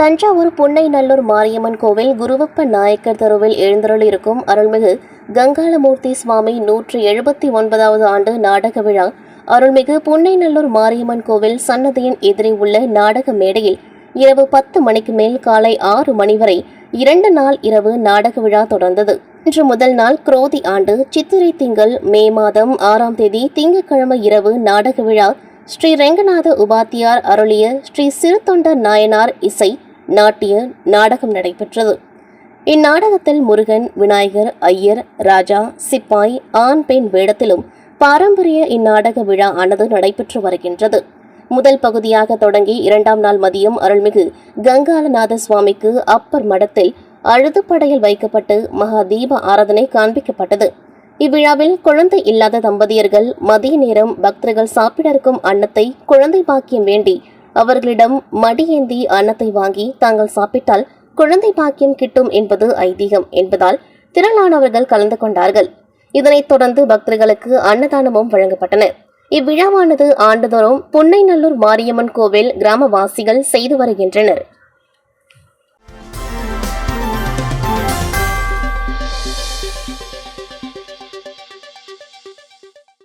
தஞ்சாவூர் புன்னைநல்லூர் மாரியம்மன் கோவில் குருவப்ப நாயக்கர் தெருவில் எழுந்தருளிருக்கும் அருள்மிகு கங்காளமூர்த்தி சுவாமி நூற்று எழுபத்தி ஒன்பதாவது ஆண்டு நாடக விழா. அருள்மிகு புன்னைநல்லூர் மாரியம்மன் கோவில் சன்னதியின் எதிரே உள்ள நாடக மேடையில் இரவு பத்து மணிக்கு மேல் காலை ஆறு மணி வரை இரண்டு நாள் இரவு நாடக விழா தொடர்ந்தது. இன்று முதல் நாள் குரோதி ஆண்டு. சித்திரை திங்கள் மே மாதம் ஆறாம் தேதி திங்கட்கிழமை இரவு நாடக விழா. ஸ்ரீ ரெங்கநாத உபாத்தியார் அருளிய ஸ்ரீ சிறுத்தொண்ட நாயனார் இசை நாட்டிய நாடகம் நடைபெற்றது. இந்நாடகத்தில் முருகன் விநாயகர் ஐயர் ராஜா சிப்பாய் ஆண் பெண் வேடத்திலும் பாரம்பரிய இந்நாடக விழா ஆனது நடைபெற்று வருகின்றது. முதல் பகுதியாக தொடங்கி இரண்டாம் நாள் மதியம் அருள்மிகு கங்காலநாத சுவாமிக்கு அப்பர் மடத்தில் அழுதுப்படையில் வைக்கப்பட்டு மகா தீப ஆராதனை காண்பிக்கப்பட்டது. இவ்விழாவில் குழந்தை இல்லாத தம்பதியர்கள் மதிய நேரம் பக்தர்கள் சாப்பிட இருக்கும் அன்னத்தை குழந்தை பாக்கியம் வேண்டி அவர்களிடம் மடியேந்தி அன்னத்தை வாங்கி தாங்கள் சாப்பிட்டால் குழந்தை பாக்கியம் கிட்டும் என்பது ஐதீகம் என்பதால் திரளானவர்கள் கலந்து கொண்டார்கள். இதனைத் தொடர்ந்து பக்தர்களுக்கு அன்னதானமும் வழங்கப்பட்டன. இவ்விழாவானது ஆண்டுதோறும் புன்னைநல்லூர் மாரியம்மன் கோவில் கிராமவாசிகள் செய்து வருகின்றனர்.